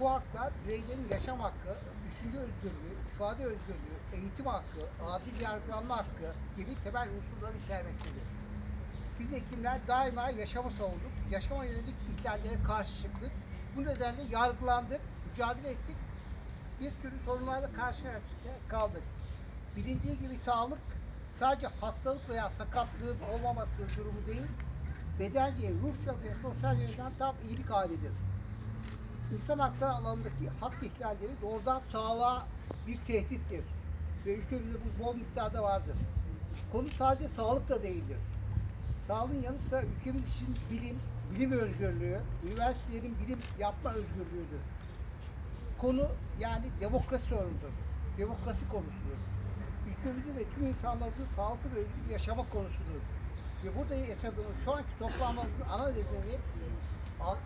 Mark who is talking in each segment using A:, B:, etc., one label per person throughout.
A: Bu haklar bireylerin yaşam hakkı, düşünce özgürlüğü, ifade özgürlüğü, eğitim hakkı, adil yargılanma hakkı gibi temel unsurları içermektedir. Biz hekimler daima yaşamı savunduk, yaşama yönelik ihlallere karşı çıktık. Bu nedenle yargılandık, mücadele ettik. Bir sürü sorunlarla karşı karşıya kaldık. Bilindiği gibi sağlık sadece hastalık veya sakatlığın olmaması durumu değil, bedelce, ruhça ve sosyal yönden tam iyilik halidir. İnsan hakları alanındaki hak ihlalleri doğrudan sağlığa bir tehdittir. Ve ülkemizde bu bol miktarda vardır. Konu sadece sağlık da değildir. Sağlığın yanı sıra ülkemiz için bilim, bilim özgürlüğü, üniversitelerin bilim yapma özgürlüğüdür. Konu yani demokrasi sorunudur. Demokrasi konusudur. Ülkemizin ve tüm insanların sağlıklı ve özgür yaşama konusudur. Ve burada yaşadığımız şu anki toplanmamızın ana nedeni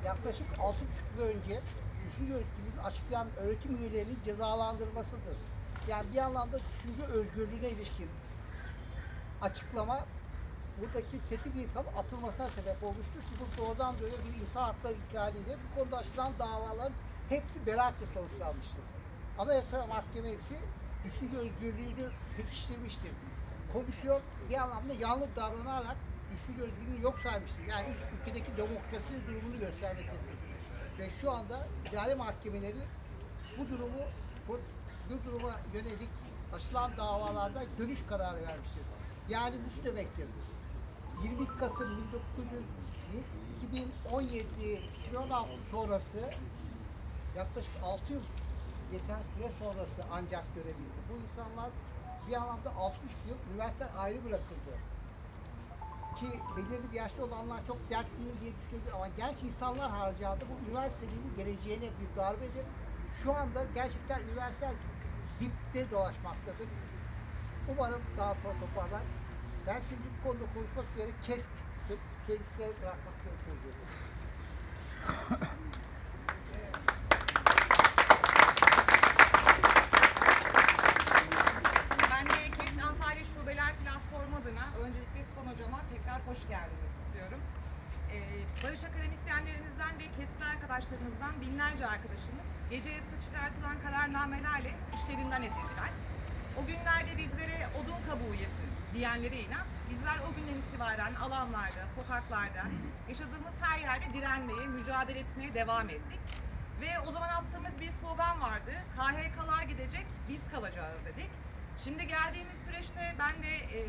A: yaklaşık 6,5 yıl önce düşünce özgürlüğünü açıklayan öğretim üyelerinin cezalandırmasıdır. Yani bir anlamda düşünce özgürlüğüne ilişkin açıklama buradaki sekiz insanın atılmasına sebep olmuştur ki bu doğrudan böyle bir insan hakları ihlaliyle bu konuda açılan davaların hepsi beraatle sonuçlanmıştır. Anayasa Mahkemesi düşünce özgürlüğünü pekiştirmiştir. Komisyon bir anlamda yanlış davranarak düşünce özgürlüğünü yok saymıştır. Yani ülkedeki demokrasinin durumunu göstermektedir. Ve şu anda idare mahkemeleri bu durumu bu, bu duruma yönelik açılan davalarda görüş kararı vermiştir. Yani bu şu demektir. 22 Kasım 1900 2017 2016 sonrası yaklaşık 6 yıl geçen süre sonrası ancak görebildi. Bu insanlar bir anlamda 60 yıl üniversite ayrı bırakıldı. Ki belirli bir yaşta olanlar çok dert değil diye düşünebilir ama genç insanlar harcandı. Bu üniversitenin geleceğine bir darbedir. Şu anda gerçekten üniversiteler dipte dolaşmaktadır. Umarım daha sonra toparlar. Ben şimdi bu konuda konuşmak üzere KESK sözcüsüne bırakmak üzere.
B: Ben Barış akademisyenlerimizden ve kesit arkadaşlarımızdan binlerce arkadaşımız gece yarısı çıkartılan kararnamelerle işlerinden edildiler. O günlerde bizlere odun kabuğu yesin diyenlere inat, bizler o günden itibaren alanlarda, sokaklarda, yaşadığımız her yerde direnmeye, mücadele etmeye devam ettik. Ve o zaman attığımız bir slogan vardı. KHK'lar gidecek, biz kalacağız dedik. Şimdi geldiğimiz süreçte ben de e,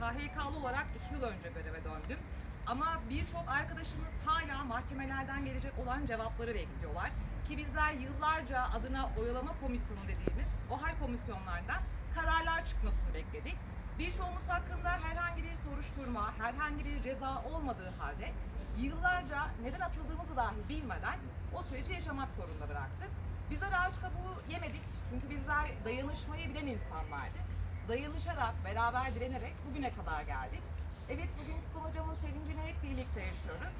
B: KHK'lı olarak iki yıl önce göreve döndüm. Ama birçok arkadaşımız hala mahkemelerden gelecek olan cevapları bekliyorlar. Ki bizler yıllarca adına oyalama komisyonu dediğimiz o hal komisyonlardan kararlar çıkmasını bekledik. Birçoğumuz hakkında herhangi bir soruşturma, herhangi bir ceza olmadığı halde yıllarca neden atıldığımızı dahi bilmeden o süreci yaşamak zorunda bıraktık. Bizler ağaç kabuğu yemedik çünkü bizler dayanışmayı bilen insanlardık. Dayanışarak, beraber direnerek bugüne kadar geldik. Evet bugün hep birlikte yaşıyoruz.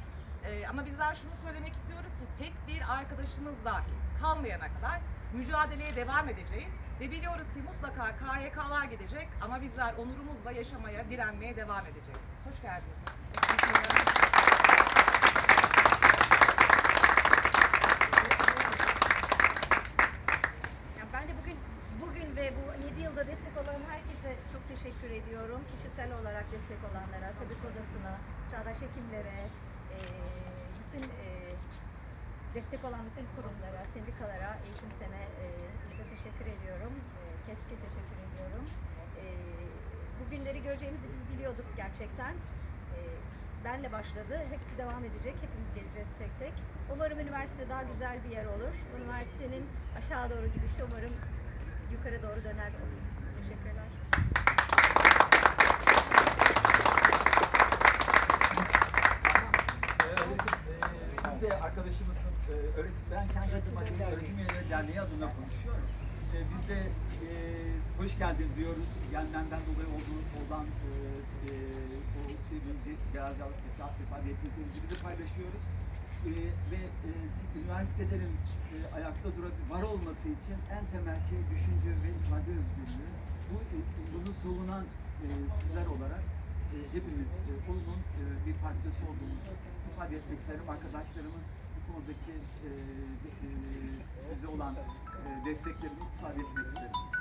B: Ee, ama bizler şunu söylemek istiyoruz ki tek bir arkadaşımız dahi kalmayana kadar mücadeleye devam edeceğiz. Ve biliyoruz ki mutlaka KYK'lar gidecek ama bizler onurumuzla yaşamaya, direnmeye devam edeceğiz. Hoş geldiniz.
C: Yani ben de bugün bugün ve bu 7 yılda destek olan herkese çok teşekkür ediyorum. Kişisel olarak destek olanlara, tabip odasına, çağdaş hekimlere, eee, bütün eee, destek olan bütün kurumlara, sendikalara, eğitim sene eee, size teşekkür ediyorum. Eee, KESK'e teşekkür ediyorum. Eee, bu günleri göreceğimizi biz biliyorduk gerçekten. Eee, benle başladı. Hepsi devam edecek. Hepimiz geleceğiz tek tek. Umarım üniversite daha güzel bir yer olur. Üniversitenin aşağı doğru gidişi umarım yukarı doğru döner olur. Teşekkürler.
D: Ee, Biz de arkadaşımızın e, öğretim, ben kendi adıma öğretim üyeleri derneği adına konuşuyorum. Ee, Biz de e, hoş geldin diyoruz. Gelmenden dolayı olduğu, olan e, e, o sevinci biraz daha vefat ifade ettiği sevinci bizi paylaşıyoruz. Ee, ve e, üniversitelerin e, ayakta durabil, var olması için en temel şey düşünce ve ifade özgürlüğü. Bu, e, bunu savunan e, sizler olarak e, hepimiz e, bunun e, bir parçası olduğumuzu ifade etmek isterim. Arkadaşlarımın bu konudaki e, e, olan e, desteklerimi ifade etmek isterim.